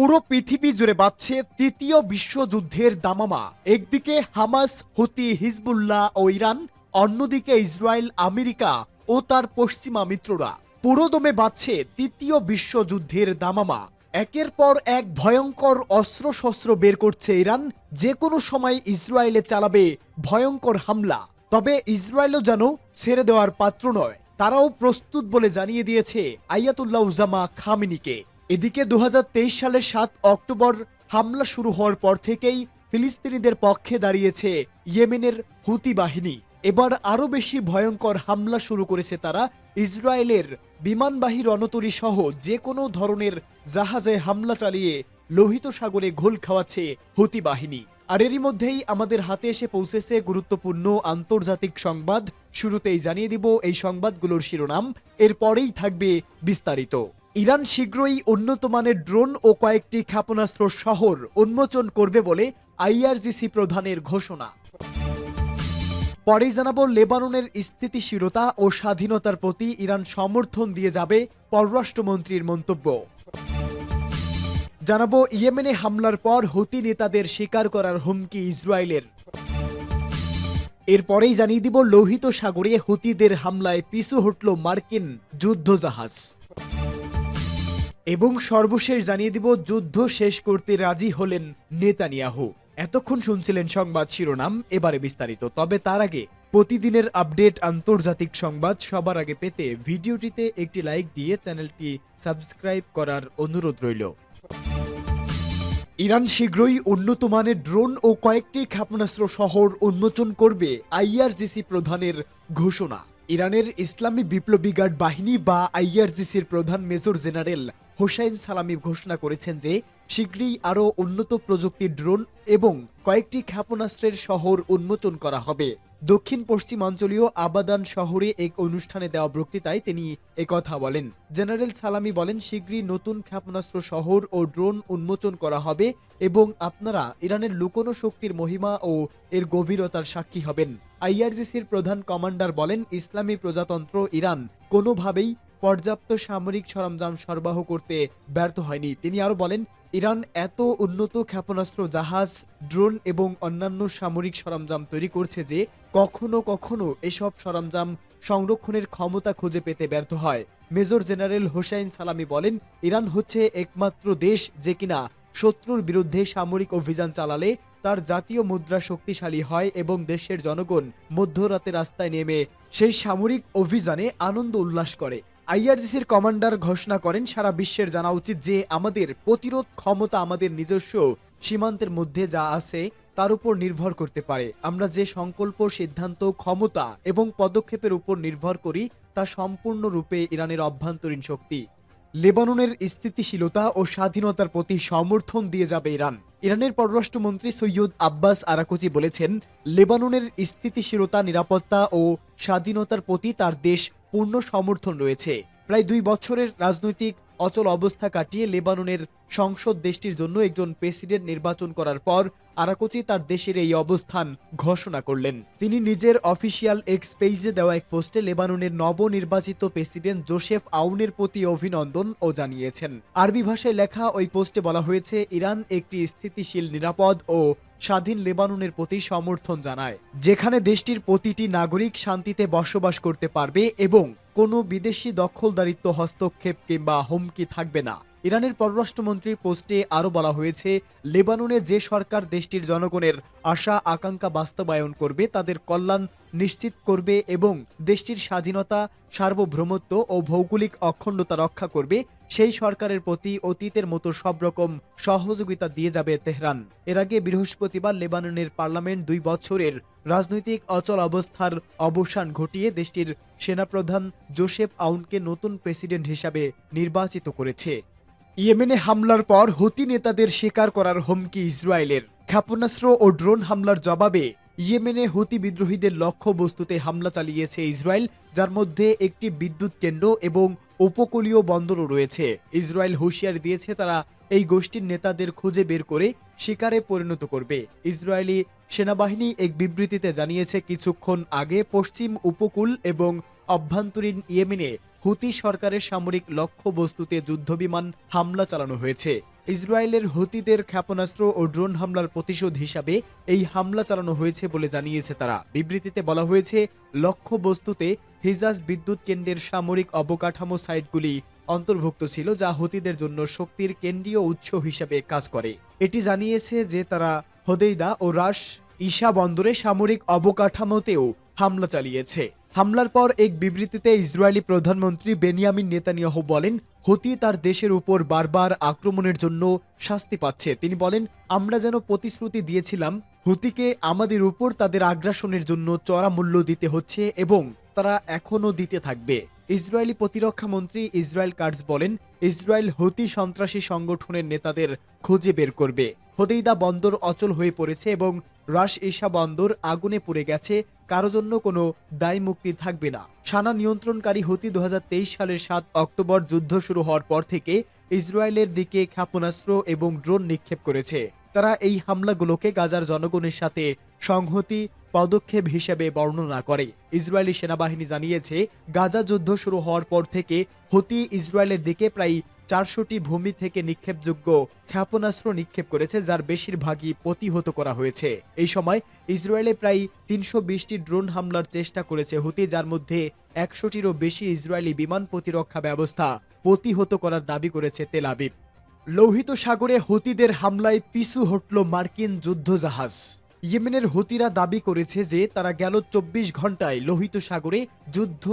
পুরো পৃথিবী জুড়ে বাড়ছে তৃতীয় বিশ্বযুদ্ধের দামামা। একদিকে হামাস, হুতি, হিজবুল্লাহ ও ইরান, অন্যদিকে ইসরায়েল, আমেরিকা ও তার পশ্চিমা মিত্ররা। পুরোদমে বাড়ছে তৃতীয় বিশ্বযুদ্ধের দামামা। একের পর এক ভয়ঙ্কর অস্ত্রশস্ত্র বের করছে ইরান। যে কোনো সময় ইসরায়েলে চালাবে ভয়ঙ্কর হামলা। তবে ইসরায়েলও যেন ছেড়ে দেওয়ার পাত্র নয়। তারাও প্রস্তুত বলে জানিয়ে দিয়েছে আয়াতুল্লাহ উজামা খামিনিকে। এদিকে দু হাজার তেইশ সালের সাত অক্টোবর হামলা শুরু হওয়ার পর থেকেই ফিলিস্তিনিদের পক্ষে দাঁড়িয়েছে ইয়েমেনের হুতি বাহিনী। এবার আরও বেশি ভয়ঙ্কর হামলা শুরু করেছে তারা ইসরায়েলের বিমানবাহী রণতরী সহ যে কোনো ধরনের জাহাজে হামলা চালিয়ে লোহিত সাগরে ঘোল খাওয়াচ্ছে হুতি বাহিনী। আর এরই মধ্যেই আমাদের হাতে এসে পৌঁছেছে গুরুত্বপূর্ণ আন্তর্জাতিক সংবাদ। শুরুতেই জানিয়ে দিব এই সংবাদগুলোর শিরোনাম। এরপরেই থাকবে বিস্তারিত। ইরান শীঘ্রই উন্নত মানের ড্রোন ও কয়েকটি ক্ষেপণাস্ত্র শহর উন্মোচন করবে বলে আইআরজিসি প্রধানের ঘোষণা। পরেই জানাব, লেবাননের স্থিতিশীলতা ও স্বাধীনতার প্রতি ইরান সমর্থন দিয়ে যাবে পররাষ্ট্রমন্ত্রীর মন্তব্য। জানাব, ইয়েমেনে হামলার পর হুতি নেতাদের স্বীকার করার হুমকি ইসরায়েলের। এরপরেই জানিয়ে দিব, লোহিত সাগরে হুতিদের হামলায় পিছু হটল মার্কিন যুদ্ধজাহাজ। এবং সর্বশেষ জানিয়ে দিব, যুদ্ধ শেষ করতে রাজি হলেন নেতানিয়াহু। এতক্ষণ শুনছিলেন সংবাদ শিরোনাম, এবারে বিস্তারিত। তবে তার আগে, প্রতিদিনের আপডেট আন্তর্জাতিক সংবাদ সবার আগে পেতে ভিডিওটিতে একটি লাইক দিয়ে চ্যানেলটি সাবস্ক্রাইব করার অনুরোধ রইল। ইরান শীঘ্রই উন্নত মানের ড্রোন ও কয়েকটি ক্ষেপণাস্ত্র শহর উন্মোচন করবে আইআরজিসি প্রধানের ঘোষণা। ইরানের ইসলামী বিপ্লবী গার্ড বাহিনী বা আইআরজিসির প্রধান মেজর জেনারেল হোসাইন সালামি ঘোষণা করেছেন যে শীঘ্রই আরও উন্নত প্রযুক্তির ড্রোন এবং কয়েকটি ক্ষেপণাস্ত্রের শহর উন্মোচন করা হবে। দক্ষিণ পশ্চিমাঞ্চলীয় আবাদান শহরে এক অনুষ্ঠানে দেওয়া বক্তৃতায় তিনি একথা বলেন। জেনারেল সালামি বলেন, শীঘ্রই নতুন ক্ষেপণাস্ত্র শহর ও ড্রোন উন্মোচন করা হবে এবং আপনারা ইরানের লুকোনো শক্তির মহিমা ও এর গভীরতার সাক্ষী হবেন। আইআরজিসির প্রধান কমান্ডার বলেন, ইসলামী প্রজাতন্ত্র ইরান কোনোভাবেই পর্যাপ্ত সামরিক সরঞ্জাম সরবরাহ করতে ব্যর্থ হয়নি। তিনি আরও বলেন, ইরান এত উন্নত ক্ষেপণাস্ত্র, জাহাজ, ড্রোন এবং অন্যান্য সামরিক সরঞ্জাম তৈরি করছে যে কখনো কখনো এসব সরঞ্জাম সংরক্ষণের ক্ষমতা খুঁজে পেতে ব্যর্থ হয়। মেজর জেনারেল হোসাইন সালামি বলেন, ইরান হচ্ছে একমাত্র দেশ যে কিনা শত্রুর বিরুদ্ধে সামরিক অভিযান চালালে তার জাতীয় মুদ্রা শক্তিশালী হয় এবং দেশের জনগণ মধ্যরাতে রাস্তায় নেমে সেই সামরিক অভিযানে আনন্দ উল্লাস করে। আইআরজিসির কমান্ডার ঘোষণা করেন, সারা বিশ্বের জানা উচিত যে আমাদের প্রতিরোধ ক্ষমতা আমাদের নিজস্ব সীমান্তের মধ্যে যা আছে তার উপর নির্ভর করতে পারে। আমরা যে সংকল্প, সিদ্ধান্ত, ক্ষমতা এবং পদক্ষেপের উপর নির্ভর করি, তা সম্পূর্ণরূপে ইরানের অভ্যন্তরীণ শক্তি। লেবাননের স্থিতিশীলতা ও স্বাধীনতার প্রতি সমর্থন দিয়ে যাবে ইরান। ইরানের পররাষ্ট্রমন্ত্রী সৈয়দ আব্বাস আরাকুচি বলেছেন, লেবাননের স্থিতিশীলতা, নিরাপত্তা ও স্বাধীনতার প্রতি তার দেশ পূর্ণ সমর্থন রয়েছে। প্রায় দুই বছরের রাজনৈতিক অচল অবস্থা কাটিয়ে লেবাননের সংসদ দেশটির জন্য একজন প্রেসিডেন্ট নির্বাচন করার পর আরাকোচি তার দেশের এই অবস্থান ঘোষণা করলেন। তিনি নিজের অফিসিয়াল এক্স দেওয়া এক পোস্টে লেবাননের নবনির্বাচিত প্রেসিডেন্ট জোসেফ আউনের প্রতি অভিনন্দন ও জানিয়েছেন। আরবি ভাষায় লেখা ওই পোস্টে বলা হয়েছে, ইরান একটি স্থিতিশীল, নিরাপদ ও স্বাধীন লেবাননের প্রতি সমর্থন জানায়, যেখানে দেশটির প্রতিটি নাগরিক শান্তিতে বসবাস করতে পারবে এবং কোনো বিদেশি দখলদারিত্ব হস্তক্ষেপ কিংবা হুমকি থাকবে না। ইরানের পররাষ্ট্রমন্ত্রীর পোস্টে আরও বলা হয়েছে, লেবাননে যে সরকার দেশটির জনগণের আশা, আকাঙ্ক্ষা বাস্তবায়ন করবে, তাদের কল্যাণ নিশ্চিত করবে এবং দেশটির স্বাধীনতা, সার্বভৌমত্ব ও ভৌগোলিক অখণ্ডতা রক্ষা করবে, সেই সরকারের প্রতি অতীতের মতো সব রকম সহযোগিতা দিয়ে যাবে তেহরান। এর আগে বৃহস্পতিবার লেবাননের পার্লামেন্ট দুই বছরের রাজনৈতিক অচল অবস্থার অবসান ঘটিয়ে দেশটির সেনাপ্রধান জোসেফ আউনকে নতুন প্রেসিডেন্ট হিসাবে নির্বাচিত করেছে। ইয়েমেনে হামলার পর হুতি নেতাদের স্বীকার করার হুমকি ইসরায়েলের। ক্ষেপণাস্ত্র ও ড্রোন হামলার জবাবে ইয়েমেনে হুতি বিদ্রোহীদের লক্ষ্য বস্তুতে হামলা চালিয়েছে ইসরায়েল, যার মধ্যে একটি বিদ্যুৎ কেন্দ্র এবং উপকূলীয় বন্দরও রয়েছে। ইসরায়েল হুঁশিয়ারি দিয়েছে তারা এই গোষ্ঠীর নেতাদের খুঁজে বের করে শিকারে পরিণত করবে। ইসরায়েলি সেনাবাহিনী এক বিবৃতিতে জানিয়েছে, কিছুক্ষণ আগে পশ্চিম উপকূল এবং অভ্যন্তরীণ ইয়েমেনে হুতি সরকারের সামরিক লক্ষ্যবস্তুতে যুদ্ধবিমান হামলা চালানো হয়েছে। ইসরায়েলের হতিদের ক্ষেপণাস্ত্র ও ড্রোন হামলার প্রতিশোধ হিসাবে এই হামলা চালানো হয়েছে বলে জানিয়েছে তারা। বিবৃতিতে বলা হয়েছে লক্ষ্য বস্তুতে হিজাজ বিদ্যুৎ কেন্দ্রের সামরিক অবকাঠামো সাইটগুলি অন্তর্ভুক্ত ছিল যা হতিদের জন্য শক্তির কেন্দ্রীয় উৎস হিসাবে কাজ করে। এটি জানিয়েছে যে তারা হোদেইদা ও রাশ ঈশা বন্দরে সামরিক অবকাঠামোতেও হামলা চালিয়েছে। হামলার পর এক বিবৃতিতে ইসরায়েলি প্রধানমন্ত্রী বেনিয়ামিন নেতানিয়াহু বলেন, হতি তার দেশের উপর বারবার আক্রমণের জন্য শাস্তি পাচ্ছে। তিনি বলেন, আমরা যেন প্রতিশ্রুতি দিয়েছিলাম, হুতিকে আমাদের উপর তাদের আগ্রাসনের জন্য চড়া মূল্য দিতে হচ্ছে এবং তারা এখনও দিতে থাকবে। ইসরায়েলি প্রতিরক্ষা মন্ত্রী ইসরায়েল কার্জ বলেন, ইসরায়েল হতি সন্ত্রাসী সংগঠনের নেতাদের খুঁজে বের করবে। হদেইদা বন্দর অচল হয়ে পড়েছে এবং রাশ ঈশা বন্দর আগুনে পুড়ে গেছে। কারও জন্য কোনো দায় মুক্তি থাকবে না। সানা নিয়ন্ত্রণকারী হতি দু সালের সাত অক্টোবর যুদ্ধ শুরু হওয়ার পর থেকে ইসরায়েলের দিকে ক্ষেপণাস্ত্র এবং ড্রোন নিক্ষেপ করেছে। তারা এই হামলাগুলোকে গাজার জনগণের সাথে সংহতি, পদক্ষেপ হিসেবে বর্ণনা করে। ইসরায়েলি সেনাবাহিনী জানিয়েছে, গাজা যুদ্ধ শুরু হওয়ার পর থেকে হতি ইসরায়েলের দিকে প্রায় চারশোটি ভূমি থেকে নিক্ষেপযোগ্য ক্ষেপণাস্ত্র নিক্ষেপ করেছে, যার বেশিরভাগই প্রতিহত করা হয়েছে। এই সময় ইসরায়েলে প্রায় তিনশো বিশটি ড্রোন হামলার চেষ্টা করেছে হুতি, যার মধ্যে একশোটিরও বেশি ইসরায়েলি বিমান প্রতিরক্ষা ব্যবস্থা প্রতিহত করার দাবি করেছে তেল লৌহিত সাগরে হতিদের হামলায় পিছু হটল মার্কিন যুদ্ধজাহাজ। ইয়েমেনের হুতিরা দাবি করেছে যে তারা গেল চব্বিশ ঘন্টায় লোহিত সাগরে যুদ্ধ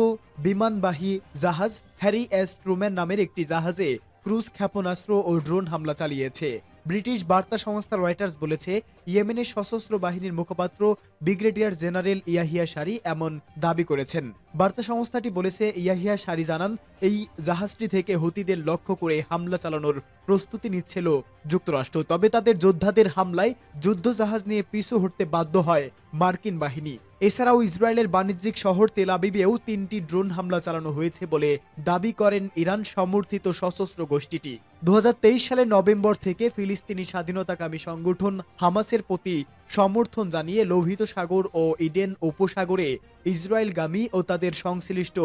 বিমানবাহী জাহাজ হ্যারি এস ট্রুম্যান নামের একটি জাহাজে ক্রুজ ক্ষেপণাস্ত্র ও ড্রোন হামলা চালিয়েছে। ব্রিটিশ বার্তা সংস্থা রয়টার্স বলেছে, ইয়েমেনের সশস্ত্র বাহিনীর মুখপাত্র ব্রিগেডিয়ার জেনারেল ইয়াহিয়া সারি এমন দাবি করেছেন। বার্তা সংস্থাটি বলেছে, ইয়াহিয়া সারি জানান, এই জাহাজটি থেকে হুতিদের লক্ষ্য করে হামলা চালানোর প্রস্তুতি নিচ্ছিল যুক্তরাষ্ট্র। তবে তাদের যোদ্ধাদের হামলায় যুদ্ধ জাহাজ নিয়ে পিছু হটতে বাধ্য হয় মার্কিন বাহিনী। এছাড়াও ইসরায়েলের বাণিজ্যিক শহর তেল আবিবেও তিনটি ড্রোন হামলা চালানো হয়েছে বলে দাবি করেন ইরান সমর্থিত সশস্ত্র গোষ্ঠীটি। দু হাজার তেইশ সালের নভেম্বর থেকে ফিলিস্তিনি স্বাধীনতাকামী সংগঠন হামাসের প্রতি সমর্থন জানিয়ে লোহিত সাগর ও ইডেন উপসাগরে ইসরায়েলগামী ও তাদের সংশ্লিষ্ট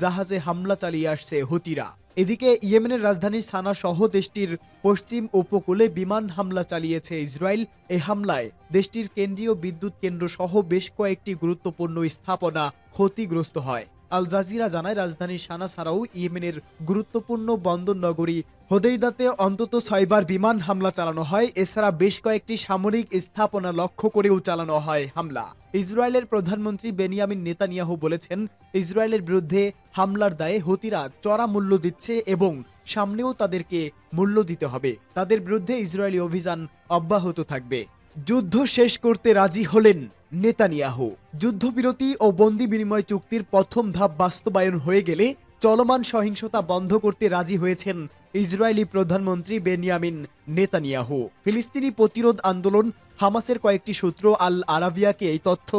জাহাজে হামলা চালিয়ে আসছে হুতিরা। এদিকে ইয়েমেনের রাজধানী সানা সহ দেশটির পশ্চিম উপকূলে বিমান হামলা চালিয়েছে ইসরায়েল। এ হামলায় দেশটির কেন্দ্রীয় বিদ্যুৎ কেন্দ্র সহ বেশ কয়েকটি গুরুত্বপূর্ণ স্থাপনা ক্ষতিগ্রস্ত হয়। আল জাজিরা জানায়, রাজধানী সানা ছাড়াও ইয়েমেনের গুরুত্বপূর্ণ বন্দর নগরী হোদেইদাতে অন্তত ছয়বার বিমান হামলা চালানো হয়, এছাড়া বেশ কয়েকটি সামরিক স্থাপনা লক্ষ্য করেও চালানো হয় হামলা। ইসরায়েলের প্রধানমন্ত্রী বেনিয়ামিন নেতানিয়াহু বলেছেন, ইসরায়েলের বিরুদ্ধে হামলার দায়ে হতিরা চড়া মূল্য দিচ্ছে এবং সামনেও তাদেরকে মূল্য দিতে হবে। তাদের বিরুদ্ধে ইসরায়েলি অভিযান অব্যাহত থাকবে। যুদ্ধ শেষ করতে রাজি হলেন নেতানিয়াহু। যুদ্ধবিরতি ও বন্দি বিনিময় চুক্তির প্রথম ধাপ বাস্তবায়ন হয়ে গেলে চলমান সহিংসতা বন্ধ করতে রাজি হয়েছেন ইসরায়েলি প্রধানমন্ত্রী বেনিয়ামিন নেতানিয়াহু। ফিলিস্তিনি প্রতিরোধ আন্দোলন হামাসের কয়েকটি সূত্র আল আরাবিয়াকে এই তথ্য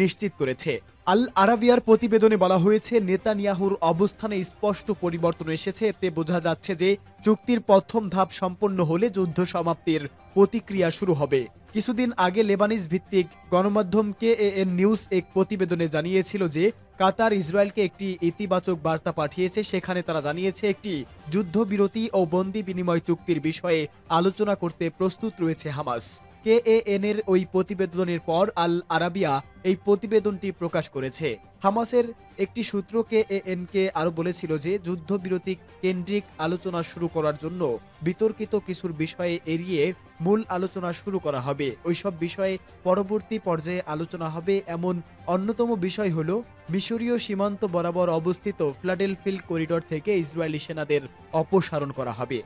নিশ্চিত করেছে। আল আরাবিয়ার প্রতিবেদনে বলা হয়েছে, নেতানিয়াহুর অবস্থানে স্পষ্ট পরিবর্তন এসেছে। এতে বোঝা যাচ্ছে যে চুক্তির প্রথম ধাপ সম্পন্ন হলে যুদ্ধ সমাপ্তির প্রতিক্রিয়া শুরু হবে। কিছুদিন আগে লেবানিজ ভিত্তিক গণমাধ্যম কে এন নিউজ এক প্রতিবেদনে জানিয়েছিল যে, কাতার ইসরায়েলকে একটি ইতিবাচক বার্তা পাঠিয়েছে। সেখানে তারা জানিয়েছে, একটি যুদ্ধবিরতি ও বন্দি বিনিময় চুক্তির বিষয়ে আলোচনা করতে প্রস্তুত রয়েছে হামাস। কে এর ওই প্রতিবেদনের পর আল আরাবিয়া এই প্রতিবেদনটি প্রকাশ করেছে। হামাসের একটি সূত্র কে কে আরও বলেছিল যে, যুদ্ধবিরতি কেন্দ্রিক আলোচনা শুরু করার জন্য বিতর্কিত কিছুর বিষয়ে এড়িয়ে মূল আলোচনা শুরু করা হবে। ওইসব বিষয়ে পরবর্তী পর্যায়ে আলোচনা হবে এমন অন্যতম বিষয় হল, মিশরীয় সীমান্ত বরাবর অবস্থিত ফ্লাডেলফিল্ড করিডর থেকে ইসরায়েলি সেনাদের অপসারণ করা হবে।